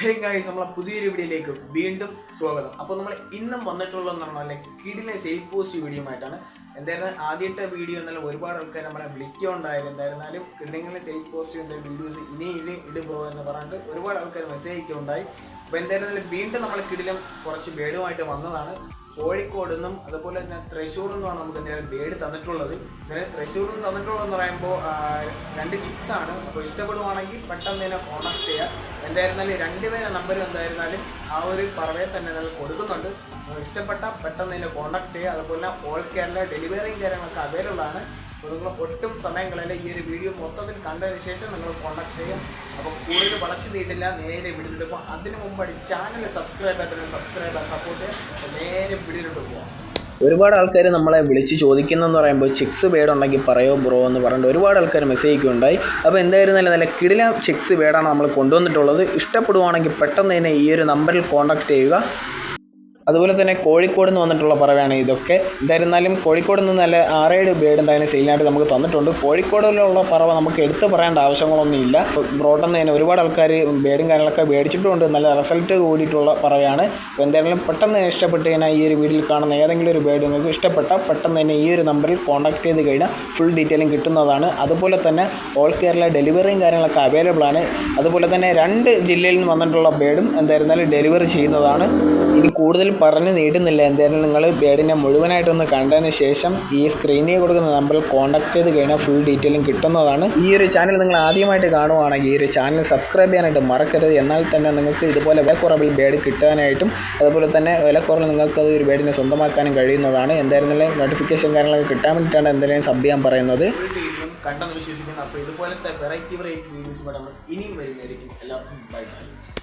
Hey guys നമ്മളെ പുതിയൊരു വീഡിയോയിലേക്ക് വീണ്ടും സ്വാഗതം. അപ്പോൾ നമ്മൾ ഇന്നും വന്നിട്ടുള്ളതെന്ന് പറഞ്ഞാൽ കിടിലെ സെയിൽ പോസ്റ്റ് വീഡിയോ ആയിട്ടാണ് എന്തായാലും ആദ്യത്തെ വീഡിയോ എന്നാലും ഒരുപാട് ആൾക്കാർ നമ്മളെ വിളിക്കുന്നുണ്ടായാലും എന്തായിരുന്നാലും കിടിലെ സെൽഫ് പോസ്റ്റ് ചെയ്യുന്ന വീഡിയോസ് ഇനി ഇനി ഇടുമ്പോൾ എന്ന് പറഞ്ഞിട്ട് ഒരുപാട് ആൾക്കാർ മെസ്സേജ് ഉണ്ടായി അപ്പോൾ എന്തായിരുന്നാലും വീണ്ടും നമ്മൾ കിടിലും കുറച്ച് ബേഡുമായിട്ട് വന്നതാണ്. കോഴിക്കോട് നിന്നും അതുപോലെ തന്നെ തൃശ്ശൂരിൽ നിന്നുമാണ് നമുക്ക് എന്തായാലും ബേഡ് തന്നിട്ടുള്ളത്. ഇങ്ങനെ തൃശ്ശൂരിൽ നിന്ന് തന്നിട്ടുള്ളതെന്ന് പറയുമ്പോൾ രണ്ട് ചിപ്സ് ആണ്. അപ്പോൾ ഇഷ്ടപ്പെടുവാണെങ്കിൽ പെട്ടെന്ന് തന്നെ കോൺടാക്ട് ചെയ്യുക എന്തായിരുന്നാലും രണ്ടുപേരെ നമ്പർ എന്തായിരുന്നാലും ആ ഒരു പറവയെ തന്നെ നമ്മൾ കൊടുക്കുന്നുണ്ട്. ഇഷ്ടപ്പെട്ട പെട്ടെന്ന് തന്നെ കോൺടാക്ട് ചെയ്യുക അതുപോലെ ഓൾ കേരള ഡെലിവറിയും കാര്യങ്ങളൊക്കെ അവൈലബിൾ ആണ്. അപ്പോൾ നിങ്ങൾ ഒട്ടും സമയം കളയില്ല ഈ ഒരു വീഡിയോ മൊത്തത്തിൽ കണ്ടതിന് ശേഷം നിങ്ങൾ കോൺടാക്ട് ചെയ്യാം അപ്പോൾ കൂടുതൽ വളച്ചു നീട്ടില്ല നേരെ വീഡിയോയിലോട്ട് പോകാം അതിന് മുമ്പാണ് ചാനൽ സബ്സ്ക്രൈബ് ആയിട്ട് സബ്സ്ക്രൈബ് സപ്പോർട്ട് ചെയ്യുക. നേരെ വീഡിയോയിലോട്ട് പോകാം ഒരുപാട് ആൾക്കാർ നമ്മളെ വിളിച്ച് ചോദിക്കുന്നതെന്ന് പറയുമ്പോൾ ചിക്സ് വേടുണ്ടെങ്കിൽ പറയോ ബ്രോ എന്ന് പറഞ്ഞിട്ട് ഒരുപാട് ആൾക്കാർ മെസ്സേജ് ഉണ്ടായി അപ്പോൾ എന്തായിരുന്നാലും നല്ല കിടില ചിക്സ് ബേഡാണ് നമ്മൾ കൊണ്ടുവന്നിട്ടുള്ളത്. ഇഷ്ടപ്പെടുവാണെങ്കിൽ പെട്ടെന്ന് തന്നെ ഈ ഒരു നമ്പറിൽ കോൺടാക്ട് ചെയ്യുക. അതുപോലെ തന്നെ കോഴിക്കോട് നിന്ന് വന്നിട്ടുള്ള പറവയാണ് ഇതൊക്കെ. എന്തായിരുന്നാലും കോഴിക്കോട് നിന്ന് നല്ല ആറേഴ് ബേഡ് എന്തായാലും സെയിലിനായിട്ട് നമുക്ക് തന്നിട്ടുണ്ട്. കോഴിക്കോടിലുള്ള പറവ നമുക്ക് എടുത്തു പറയേണ്ട ആവശ്യങ്ങളൊന്നും ഇല്ല. ബ്രോട്ടെന്ന് തന്നെ ഒരുപാട് ആൾക്കാർ ബേഡും കാര്യങ്ങളൊക്കെ മേടിച്ചിട്ടുമുണ്ട് നല്ല റിസൾട്ട് കൂടിയിട്ടുള്ള പറവയാണ് അപ്പോൾ എന്തായാലും പെട്ടെന്ന് ഇഷ്ടപ്പെട്ട് കഴിഞ്ഞാൽ ഈ ഒരു വീഡിയോയിൽ കാണുന്ന ഏതെങ്കിലും ഒരു ബേഡ് നിങ്ങൾക്ക് ഇഷ്ടപ്പെട്ട പെട്ടെന്ന് തന്നെ ഈ ഒരു നമ്പറിൽ കോൺടാക്ട് ചെയ്ത് കഴിഞ്ഞാൽ ഫുൾ ഡീറ്റെയിലും കിട്ടുന്നതാണ്. അതുപോലെ തന്നെ ഓൾ കേരള ഡെലിവറിയും കാര്യങ്ങളൊക്കെ അവൈലബിൾ ആണ്. അതുപോലെ തന്നെ രണ്ട് ജില്ലയിൽ നിന്ന് വന്നിട്ടുള്ള ബേഡും എന്തായിരുന്നാലും ഡെലിവറി ചെയ്യുന്നതാണ്. ഇനി കൂടുതൽ പറഞ്ഞ് നീട്ടുന്നില്ല. എന്തായാലും നിങ്ങൾ ബേഡിനെ മുഴുവനായിട്ടൊന്ന് കണ്ടതിന് ശേഷം ഈ സ്ക്രീനിൽ കൊടുക്കുന്ന നമ്പറിൽ കോൺടാക്ട് ചെയ്ത് കഴിഞ്ഞാൽ ഫുൾ ഡീറ്റെയിലും കിട്ടുന്നതാണ്. ഈ ഒരു ചാനൽ നിങ്ങൾ ആദ്യമായിട്ട് കാണുവാണെങ്കിൽ ഈ ഒരു ചാനൽ സബ്സ്ക്രൈബ് ചെയ്യാനായിട്ട് മറക്കരുത്. എന്നാൽ തന്നെ നിങ്ങൾക്ക് ഇതുപോലെ വിലക്കുറവിൽ ബേഡ് കിട്ടാനായിട്ടും അതുപോലെ തന്നെ വിലക്കുറവിൽ നിങ്ങൾക്ക് അത് ഒരു ബേഡിനെ സ്വന്തമാക്കാനും കഴിയുന്നതാണ്. എന്തായിരുന്നാലും നോട്ടിഫിക്കേഷൻ കാര്യങ്ങളൊക്കെ കിട്ടാൻ വേണ്ടിയിട്ടാണ് എന്തായാലും സബ് ചെയ്യാൻ പറയുന്നത്. കണ്ടെന്ന് വിശ്വസിക്കുന്നു. അപ്പോൾ ഇതുപോലത്തെ വെറൈറ്റി വെറൈറ്റി വീഡിയോസ് പടങ്ങൾ ഇനിയും വരുന്നതായിരിക്കും. എല്ലാവർക്കും ബൈ ബൈ